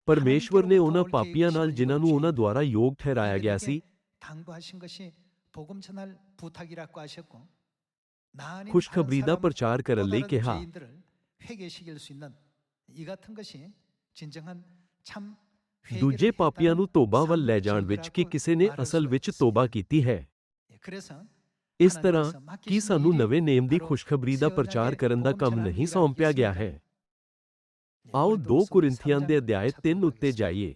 ਪਰਮੇਸ਼ਵਰ ਨੇ ਉਹਨਾਂ ਪਾਪੀਆਂ ਨਾਲ ਜਿਨ੍ਹਾਂ ਨੂੰ ਉਹਨਾਂ ਦੁਆਰਾ ਯੋਗ ਠਹਿਰਾਇਆ ਗਿਆ ਸੀ 당부하신 것이 복음 전할 부탁이라고 하셨고 나 아닌 ਖੁਸ਼ਖਬਰੀ 다른 ਦਾ 사람, ਪ੍ਰਚਾਰ ਕਰਨ 또 ਲਈ 다른 ਕਿਹਾ 죄인들을 회개시킬 수 있는 이 같은 것이 진정한 참 회개를 ਦੂਜੇ ਪਾਪੀਆਂ ਨੂੰ 했다는 ਤੋਬਾ ਵੱਲ ਲੈ ਜਾਣ ਵਿੱਚ ਕਿ 증거라고 ਕਿਸੇ ਨੇ 말할 ਅਸਲ 수가 ਵਿੱਚ 있습니다. ਤੋਬਾ ਕੀਤੀ ਹੈ 예, 그래서 ਇਸ ਤਰ੍ਹਾਂ ਕਿ ਸਾਨੂੰ ਨਵੇਂ ਨੇਮ ਦੀ ਖੁਸ਼ਖਬਰੀ ਦਾ ਪ੍ਰਚਾਰ ਕਰਨ ਦਾ ਕੰਮ ਨਹੀਂ ਸੌਂਪਿਆ ਗਿਆ ਹੈ ਆਓ 2 ਕੋਰਿੰਥੀਆਂ ਦੇ ਅਧਿਆਇ 3 ਉੱਤੇ ਜਾਈਏ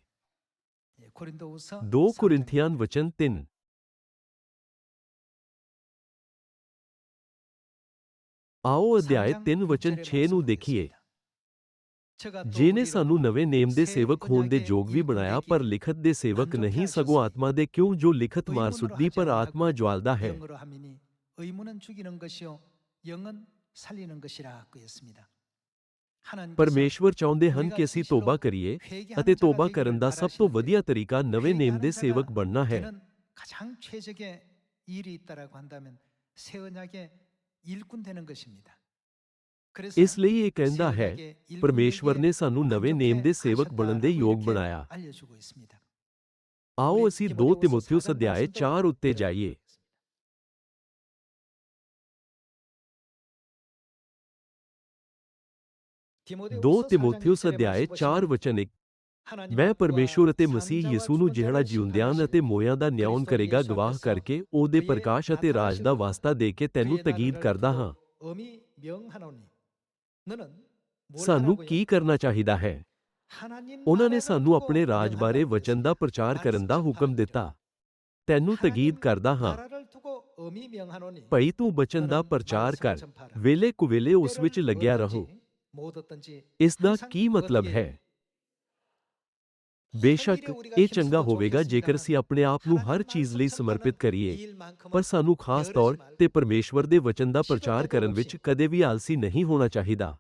2 ਕੋਰਿੰਥੀਆਂ ਵਚਨ 3 ਆਓ ਅਧਿਆਇ 3 ਵਚਨ 6 ਨੂੰ ਦੇਖੀਏ ਜਿਹਨੇ ਸਾਨੂੰ ਨਵੇਂ ਨੇਮ ਦੇ ਸੇਵਕ ਹੋਣ ਦੇ ਯੋਗ ਵੀ ਬਣਾਇਆ ਪਰ ਲਿਖਤ ਦੇ ਸੇਵਕ ਨਹੀਂ ਸਗੋਂ ਆਤਮਾ ਦੇ ਕਿਉਂ ਜੋ ਲਿਖਤ ਮਾਰ ਸੁੱਟਦੀ ਪਰ ਆਤਮਾ ਜਵਾਲਦਾ ਹੈ 영으로 하미니 의무는 죽이는 것이요 영은 살리는 것이라고 했습니다. 하나님께서 ਪਰਮੇਸ਼ਵਰ ਚਾਹੁੰਦੇ ਹਨ ਕਿ ਅਸੀਂ ਤੋਬਾ ਕਰੀਏ 회개하는 ਅਤੇ 자가 ਤੋਬਾ 되기를 ਕਰਨ ਦਾ ਸਭ ਤੋਂ 바라시는데 ਵਧੀਆ ਤਰੀਕਾ ਨਵੇਂ ਨੇਮ ਦੇ 회개하는 ਸੇਵਕ 자가 ਬਣਨਾ ਹੈ 되는 가장 최적의 일이 있다라고 한다면 새 언약의 일꾼 되는 것입니다. ਇਸ ਲਈ ਇਹ ਕਹਿੰਦਾ ਹੈ ਪਰਮੇਸ਼ਵਰ ਨੇ ਸਾਨੂੰ ਨਵੇਂ ਨੇਮ ਦੇ ਸੇਵਕ ਬਣਨ ਦੇ ਯੋਗ ਬਣਾਇਆ ਆਓ ਅਸੀਂ 2 ਤਿਮੋਥਿਉਸ ਅਧਿਆਏ 4 ਉੱਤੇ ਜਾਈਏ ਦੋ ਤਿਮੋਥਿਉਸ ਅਧਿਆਏ 4 ਵਚਨ 1 ਮੈਂ ਪਰਮੇਸ਼ਵਰ ਅਤੇ ਮਸੀਹ ਯਿਸੂ ਨੂੰ ਜਿਹੜਾ ਜਿਉਂਦਿਆਂ ਅਤੇ ਮੋਇਆਂ ਦਾ ਨਿਆਉਣ ਕਰੇਗਾ ਗਵਾਹ ਕਰਕੇ ਉਹਦੇ ਪ੍ਰਕਾਸ਼ ਅਤੇ ਰਾਜ ਦਾ ਵਾਸਤਾ ਦੇ ਕੇ ਤੈਨੂੰ ਤਗੀਦ ਕਰਦਾ ਹਾਂ ਸਾਨੂੰ ਕੀ ਕਰਨਾ ਚਾਹੀਦਾ ਹੈ? ਉਹਨਾਂ ਨੇ ਸਾਨੂੰ ਆਪਣੇ ਰਾਜ ਬਾਰੇ ਵਚਨ ਦਾ ਪ੍ਰਚਾਰ ਕਰਨ ਦਾ ਹੁਕਮ ਦਿੱਤਾ। ਤੈਨੂੰ ਤਗੀਦ ਕਰਦਾ ਹਾਂ। ਭਈ ਤੂੰ ਵਚਨ ਦਾ ਪ੍ਰਚਾਰ ਕਰ। ਵੇਲੇ ਕੁਵੇਲੇ ਉਸ ਵਿੱਚ ਲੱਗਿਆ ਰਹੋ। ਇਸ ਦਾ ਕੀ ਮਤਲਬ ਹੈ? ਬੇਸ਼ੱਕ ਇਹ ਚੰਗਾ ਹੋਵੇਗਾ ਜੇਕਰ ਅਸੀਂ ਆਪਣੇ ਆਪ ਨੂੰ ਹਰ ਚੀਜ਼ ਲਈ ਸਮਰਪਿਤ ਕਰੀਏ ਪਰ ਸਾਨੂੰ ਖਾਸ ਤੌਰ ਤੇ ਪਰਮੇਸ਼ਵਰ ਦੇ ਵਚਨ ਦਾ ਪ੍ਰਚਾਰ ਕਰਨ ਵਿੱਚ ਕਦੇ ਵੀ ਆਲਸੀ ਨਹੀਂ ਹੋਣਾ ਚਾਹੀਦਾ।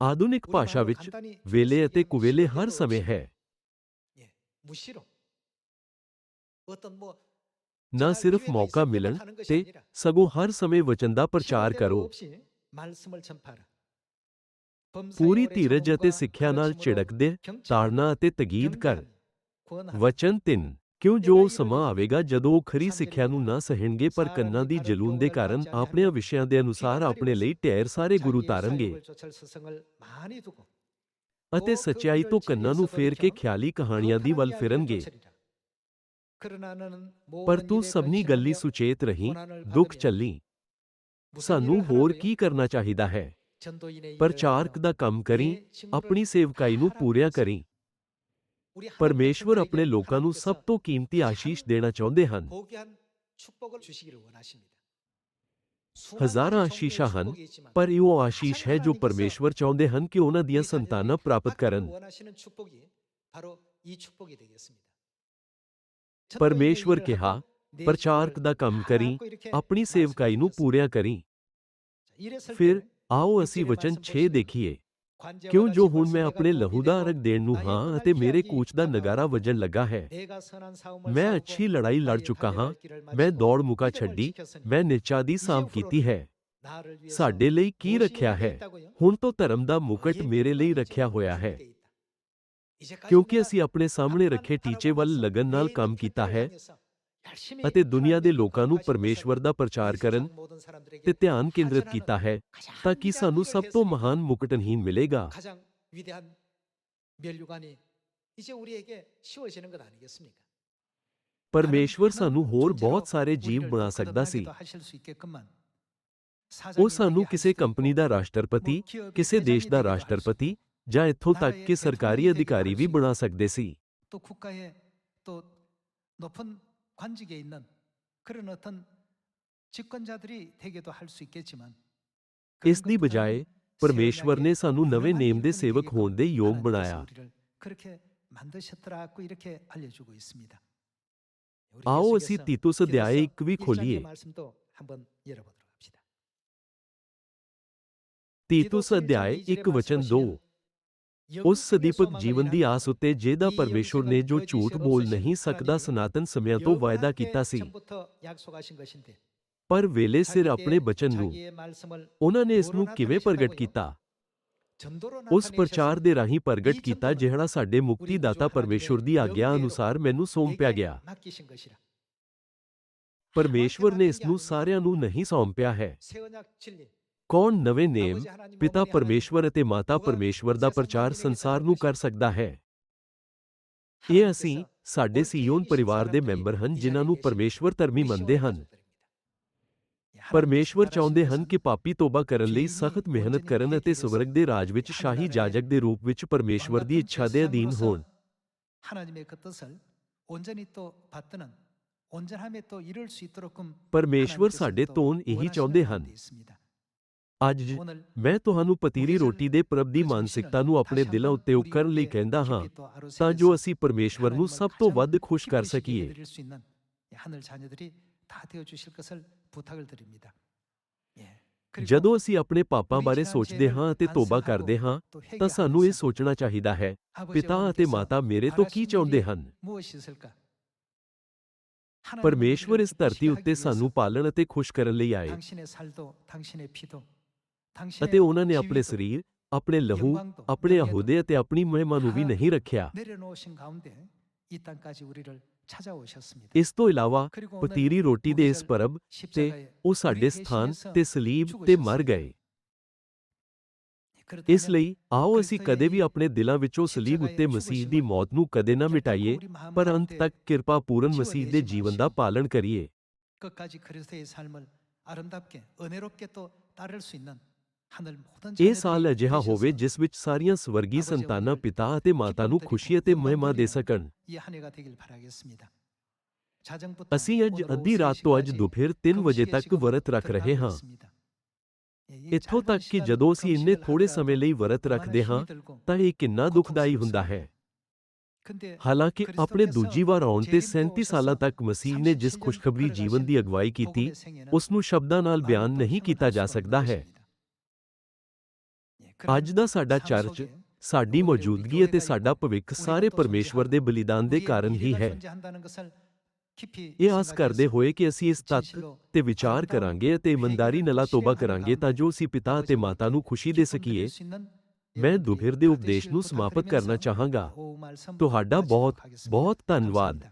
ਆਧੁਨਿਕ ਭਾਸ਼ਾ ਵਿੱਚ ਵੇਲੇ ਅਤੇ ਕੁਵੇਲੇ ਹਰ ਸਮੇਂ ਹੈ। ਨਾ ਸਿਰਫ ਮੌਕਾ ਮਿਲਣ ਤੇ ਸਗੋਂ ਹਰ ਸਮੇਂ ਵਚਨ ਦਾ ਪ੍ਰਚਾਰ ਕਰੋ। ਪੂਰੀ ਧੀਰਜ ਅਤੇ ਸਿੱਖਿਆ ਨਾਲ ਝਿੜਕਦੇ, ਤਾੜਨਾ ਅਤੇ ਤਗੀਦ ਕਰ। ਵਚਨ ਤਿੰਨ, ਕਿਉਂ ਜੋ ਸਮਾਂ ਆਵੇਗਾ ਜਦੋਂ ਉਹ ਖਰੀ ਸਿੱਖਿਆ ਨੂੰ ਨਾ ਸਹਿਣਗੇ, ਪਰ ਕੰਨਾਂ ਦੀ ਜਲੂਨ ਦੇ ਕਾਰਨ ਆਪਣੇ ਵਿਸ਼ਿਆਂ ਦੇ ਅਨੁਸਾਰ ਆਪਣੇ ਲਈ ਢੇਰ ਸਾਰੇ ਗੁਰੂ ਤਾਰਨਗੇ। ਅਤੇ ਸਚਾਈ ਤੋਂ ਕੰਨਾਂ ਨੂੰ ਫੇਰ ਕੇ ਖਿਆਲੀ ਕਹਾਣੀਆਂ ਦੀ ਵੱਲ ਫਿਰਨਗੇ। ਪਰ ਤੂੰ ਸਭਨੀ ਗੱਲੀ ਸੁਚੇਤ ਰਹੀ, ਦੁੱਖ ਚੱਲੀ ਸਾਨੂੰ ਹੋਰ ਕੀ ਕਰਨਾ ਚਾਹੀਦਾ ਹੈ? प्रचारक का काम करी अपनी सेवकाई पूरिया करी। परमेश्वर अपने लोगों सब तो कीमती आशीष देना चाहते हैं हजारा आशीषा हैं पर यो आशीष है जो परमेश्वर चाहते हैं कि उन्होंने संतान प्राप्त कर परमेश्वर कहा प्रचारक का काम करी अपनी सेवकाई पूरिया करी। फिर आओ असी वचन छे देखिए। क्यों जो हूँ मैं अपने लहूदा अरग देनु हाँ मेरे कूच दा नगारा वज़न लगा है। मैं अच्छी लड़ाई लड़ चुका हाँ। मैं दौड़ मुका छी मैं निचा दी सांप कीती है। साडे की रखा है। हुन तो धर्म का मुकट मेरे लिए रख्या होया है। क्योंकि असी अपने सामने रखे टीचे वाल लगन नाल काम कीता है। ਅਤੇ ਦੁਨੀਆ ਦੇ 하나님의 ਲੋਕਾਂ ਨੂੰ 거룩하신 ਪਰਮੇਸ਼ਵਰ ਦਾ ਪ੍ਰਚਾਰ 이 ਕਰਨ 세상 모든 사람들에게 ਤੇ ਧਿਆਨ ਕੇਂਦਰਿਤ 하전하는 ਕੀਤਾ ਹੈ 가장 ਤਾਂ ਕਿ 위대한 ਸਾਨੂੰ 일을 ਸਭ ਤੋਂ 했으니 ਮਹਾਨ ਮੁਕਟਨਹੀਨ ਮਿਲੇਗਾ 가장 위대한 면류관이 이제 우리에게 씌워지는 것 아니겠습니까? ਪਰਮੇਸ਼ਵਰ 다른 ਸਾਨੂੰ ਹੋਰ 존재로 ਬਹੁਤ ਸਾਰੇ ਜੀਵ 우리를 ਬਣਾ ਸਕਦਾ ਸੀ 거듭나기도 하실 수 있게끔만 ਉਹ 사장이 ਸਾਨੂੰ 되게 할 ਕਿਸੇ 수도 ਕੰਪਨੀ 있고, ਦਾ ਰਾਸ਼ਟਰਪਤੀ 뭐 기업의 ਕਿਸੇ ਦੇਸ਼ 대장이 ਦਾ 되기도 할 수도 ਰਾਸ਼ਟਰਪਤੀ ਜਾਂ ਇੱਥੋਂ ਤੱਕ ਕਿ ਸਰਕਾਰੀ ਅਧਿਕਾਰੀ ਵੀ ਬਣਾ ਸਕਦੇ ਸੀ 또 국가의 또 높은 관직에 있는 그런 어떤 집권자들이 되게도 할 수 있겠지만 ਇਸ ਦੀ ਬਜਾਏ ਪਰਮੇਸ਼ਵਰ ਨੇ ਸਾਨੂੰ ਨਵੇਂ ਨੇਮ ਦੇ ਸੇਵਕ ਹੋਣ ਦੇ ਯੋਗ ਬਣਾਇਆ 그렇게 만드셨더라고 이렇게 알려주고 있습니다. 우리 ਆਓ ਅਸੀਂ 계속해서 ਤੀਤੁਸ ਅਧਿਆਇ 뒤에서 1 ਵੀ 1장의 ਖੋਲੀਏ 말씀도 한번 열어보도록 합시다. ਤੀਤੁਸ ਅਧਿਆਇ 1 ਵਚਨ 2 ਉਸ ਸਦੀਪਕ ਜੀਵਨ ਦੀ ਆਸ ਉੱਤੇ ਜਿਹਦਾ ਪਰਮੇਸ਼ਵਰ ਨੇ ਜੋ ਝੂਠ ਬੋਲ ਨਹੀਂ ਸਕਦਾ ਸਨਾਤਨ ਸਮਿਆਂ ਤੋਂ ਵਾਅਦਾ ਕੀਤਾ ਸੀ। ਪਰ ਵੇਲੇ ਸਿਰ ਆਪਣੇ ਬਚਨ ਨੂੰ ਉਹਨਾਂ ਨੇ ਇਸ ਨੂੰ ਕਿਵੇਂ ਪ੍ਰਗਟ ਕੀਤਾ? ਉਸ ਪ੍ਰਚਾਰ ਦੇ ਰਾਹੀਂ ਪ੍ਰਗਟ ਕੀਤਾ ਜਿਹੜਾ ਸਾਡੇ ਮੁਕਤੀ ਦਾਤਾ ਪਰਮੇਸ਼ਵਰ ਦੀ ਆਗਿਆ ਅਨੁਸਾਰ ਮੈਨੂੰ ਸੌਂਪਿਆ ਗਿਆ। ਪਰਮੇਸ਼ਵਰ ਨੇ ਇਸ ਨੂੰ ਸਾਰਿਆਂ ਨੂੰ ਨਹੀਂ ਸੌਂਪਿਆ ਹੈ। ਕੌਣ ਨਵੇਂ ਨੇਮ ਪਿਤਾ ਪਰਮੇਸ਼ਵਰ ਅਤੇ ਮਾਤਾ ਪਰਮੇਸ਼ਵਰ ਦਾ ਪ੍ਰਚਾਰ ਸੰਸਾਰ ਨੂੰ ਕਰ ਸਕਦਾ ਹੈ। ਇਹ ਅਸੀਂ ਸਾਡੇ ਸੀਯੋਨ ਪਰਿਵਾਰ ਦੇ ਮੈਂਬਰ ਹਨ ਜਿਨ੍ਹਾਂ ਨੂੰ ਪਰਮੇਸ਼ਵਰ ਧਰਮੀ ਮੰਨਦੇ ਹਨ। ਪਰਮੇਸ਼ਵਰ ਚਾਹੁੰਦੇ ਹਨ ਕਿ ਪਾਪੀ ਤੋਬਾ ਕਰਨ ਲਈ ਸਖਤ ਮਿਹਨਤ ਕਰਨ ਅਤੇ ਸਵਰਗ ਦੇ ਰਾਜ ਵਿੱਚ ਸ਼ਾਹੀ ਜਾਜਕ ਦੇ ਰੂਪ ਵਿੱਚ ਪਰਮੇਸ਼ਵਰ ਦੀ ਇੱਛਾ ਦੇ ਅਧੀਨ ਹੋਣ। ਪਰਮੇਸ਼ਵਰ ਸਾਡੇ ਤੋਂ ਇਹੀ ਚਾਹੁੰਦੇ ਹਨ। ਅੱਜ ਮੈਂ ਤੁਹਾਨੂੰ ਪਤੀਰੀ ਰੋਟੀ ਦੇ ਪ੍ਰਭ ਦੀ ਮਾਨਸਿਕਤਾ ਨੂੰ ਆਪਣੇ ਦਿਲਾਂ ਉੱਤੇ ਉਕਰਨ ਲਈ ਕਹਿੰਦਾ ਹਾਂ ਤਾਂ ਜੋ ਅਸੀਂ ਪਰਮੇਸ਼ਵਰ ਨੂੰ ਸਭ ਤੋਂ ਵੱਧ ਖੁਸ਼ ਕਰ ਸਕੀਏ। ਜਦੋਂ ਅਸੀਂ ਆਪਣੇ ਪਾਪਾਂ ਬਾਰੇ ਸੋਚਦੇ ਹਾਂ ਅਤੇ ਤੋਬਾ ਕਰਦੇ ਹਾਂ ਤਾਂ ਸਾਨੂੰ ਇਹ ਸੋਚਣਾ ਚਾਹੀਦਾ ਹੈ ਪਿਤਾ ਅਤੇ ਮਾਤਾ ਮੇਰੇ ਤੋਂ ਕੀ ਚਾਹੁੰਦੇ ਹਨ? ਪਰਮੇਸ਼ਵਰ ਇਸ ਧਰਤੀ ਉੱਤੇ ਸਾਨੂੰ ਪਾਲਣ ਅਤੇ ਖੁਸ਼ ਕਰਨ ਲਈ ਆਏ। ਅਤੇ 당신의 ਉਹਨਾਂ ਨੇ ਆਪਣੇ 지위도 ਸਰੀਰ ਆਪਣੇ ਲਹੂ 영광도 ਆਪਣੇ 명예도 ਅਹੁਦੇ ਅਤੇ ਆਪਣੀ ਮਹਿਮਾ ਨੂੰ ਵੀ 다 ਨਹੀਂ ਰੱਖਿਆ 내려놓으신 가운데 이 땅까지 우리를 찾아오셨습니다. ਇਸ ਤੋਂ ਇਲਾਵਾ 그리고 오늘 ਪਤੀਰੀ ਰੋਟੀ ਦੇ ਇਸ 무엇을 ਪਰਬ ਤੇ 십자가에 ਉਹ ਸਾਡੇ 우리 ਸਥਾਨ 대신해서 ਤੇ ਸਲੀਬ ਤੇ ਮਰ ਗਏ ਇਸ 그렇다면 ਲਈ ਆਓ ਅਸੀਂ ਕਦੇ ਵੀ ਆਪਣੇ ਦਿਲਾਂ ਵਿੱਚੋਂ ਸਲੀਬ ਉੱਤੇ ਮਸੀਹ ਦੀ ਮੌਤ ਨੂੰ ਕਦੇ ਨਾ ਮਿਟਾਈਏ 우리 마음 ਪਰ ਅੰਤ 가운데 ਤੱਕ ਕਿਰਪਾ ਪੂਰਨ ਮਸੀਹ ਦੇ ਜੀਵਨ ਦਾ ਪਾਲਣ ਕਰੀਏ 끝까지 그리스도의 삶을 아름답게 은혜롭게 또 따를 수 있는 하늘 모든 ਇਹ ਸਾਲ ਅਜਿਹਾ ਹੋਵੇ ਜਿਸ ਵਿੱਚ ਸਾਰੀਆਂ ਸਵਰਗੀ ਸੰਤਾਨਾਂ ਪਿਤਾ ਅਤੇ ਮਾਤਾ ਨੂੰ ਖੁਸ਼ੀ ਅਤੇ ਮਹਿਮਾ ਦੇ ਸਕਣ ਅਸੀਂ ਅੱਜ ਅੱਧੀ ਰਾਤ ਤੋਂ ਅੱਜ ਦੁਪਹਿਰ 3 ਵਜੇ ਤੱਕ ਵਰਤ ਰੱਖ ਰਹੇ ਹਾਂ ਇਥੋਂ ਤੱਕ ਕਿ ਜਦੋਂ ਅਸੀਂ ਇੰਨੇ ਥੋੜੇ ਸਮੇਂ ਲਈ ਵਰਤ ਰੱਖਦੇ ਹਾਂ ਤਾਂ ਇਹ ਕਿੰਨਾ ਦੁਖਦਾਈ ਹੁੰਦਾ ਹੈ ਹਾਲਾਂਕਿ ਆਪਣੇ ਦੂਜੀ ਵਾਰ ਆਉਣ ਤੇ 37 ਸਾਲਾਂ ਤੱਕ ਮਸੀਹ ਨੇ ਜਿਸ ਖੁਸ਼ਖਬਰੀ ਜੀਵਨ ਦੀ ਅਗਵਾਈ ਕੀਤੀ ਉਸ ਨੂੰ ਸ਼ਬਦਾਂ ਨਾਲ ਬਿਆਨ ਨਹੀਂ ਕੀਤਾ ਜਾ ਸਕਦਾ ਹੈ ਅੱਜ ਦਾ ਸਾਡਾ ਚਰਚ ਸਾਡੀ ਮੌਜੂਦਗੀ ਅਤੇ ਸਾਡਾ ਭਵਿੱਖ ਸਾਰੇ ਪਰਮੇਸ਼ਵਰ ਦੇ ਬਲੀਦਾਨ ਦੇ ਕਾਰਨ ਹੀ ਹੈ। ਇਹ ਆਸ ਕਰਦੇ ਹੋਏ ਕਿ ਅਸੀਂ ਇਸ ਤੱਤ ਤੇ ਵਿਚਾਰ ਕਰਾਂਗੇ ਅਤੇ ਇਮਾਨਦਾਰੀ ਨਾਲ ਤੋਬਾ ਕਰਾਂਗੇ ਤਾਂ ਜੋ ਅਸੀਂ ਪਿਤਾ ਅਤੇ ਮਾਤਾ ਨੂੰ ਖੁਸ਼ੀ ਦੇ ਸਕੀਏ। ਮੈਂ ਦੁਪਹਿਰ ਦੇ ਉਪਦੇਸ਼ ਨੂੰ ਸਮਾਪਤ ਕਰਨਾ ਚਾਹਾਂਗਾ। ਤੁਹਾਡਾ ਬਹੁਤ ਬਹੁਤ ਧੰਨਵਾਦ।